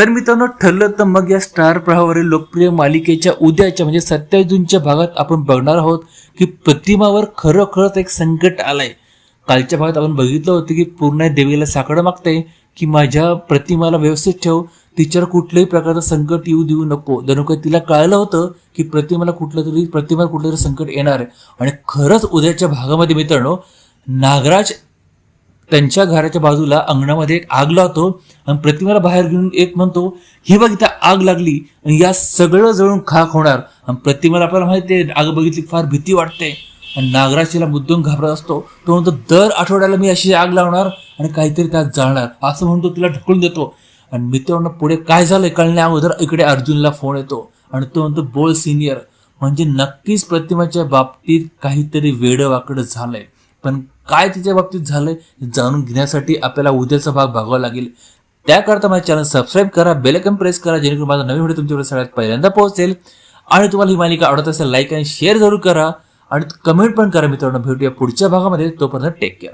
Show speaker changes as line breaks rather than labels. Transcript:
तर मित्रांनो ठरलं तर मग या स्टार प्रहावरील लोकप्रिय मालिकेच्या उद्याच्या म्हणजे सत्तावीस जूनच्या भागात आपण बघणार आहोत की प्रतिमावर खरोखरच एक संकट आलंय. कालच्या भागात आपण बघितलं होतं की पूर्ण देवीला साकडं मागते की माझ्या प्रतिमाला व्यवस्थित ठेव तिच्यावर कुठल्याही प्रकारचं संकट येऊ देऊ नको. जणू काही तिला कळलं होतं की प्रतिमाला कुठलं तरी प्रतिमाला कुठलं तरी संकट येणार आहे. आणि खरंच उद्याच्या भागामध्ये मित्रांनो नागराज त्यांच्या घराच्या बाजूला अंगणामध्ये एक आग लावतो आणि प्रतिमाला बाहेर घेऊन एक म्हणतो ही बघ इथं आग लागली. आणि या सगळं जळून खाक होणार. आणि प्रतिमाला आपल्याला माहिती आहे आग बघितली फार भीती वाटते. आणि नागराशीला तिला मुद्दून घाबरत असतो. तो म्हणतो दर आठवड्याला मी अशी आग लावणार आणि काहीतरी त्यात जाळणार. असं म्हणतो तिला ढकलून देतो. आणि मित्रांनो पुढे काय झालं कळण्या अगोदर इकडे अर्जुनला फोन येतो. आणि तो म्हणतो बोल सिनियर म्हणजे नक्कीच प्रतिमाच्या बाबतीत काहीतरी वेडं वाकडं झालंय. पण काय तिच्या बाबतीत झालंय हे जाणून घेण्यासाठी आपल्याला उद्याचा भाग भागावा लागेल. त्याकरता माझ्या चॅनल सबस्क्राईब करा बेलकन प्रेस करा जेणेकरून माझा नवीन व्हिडिओ तुमच्याकडे सगळ्यात पहिल्यांदा पोहोचेल. आणि तुम्हाला ही मालिका आवडत असेल लाईक आणि शेअर जरूर करा. आणि कमेंट पण करा मित्रांनो भेटूया पुढच्या भागामध्ये. तोपर्यंत टेक केअर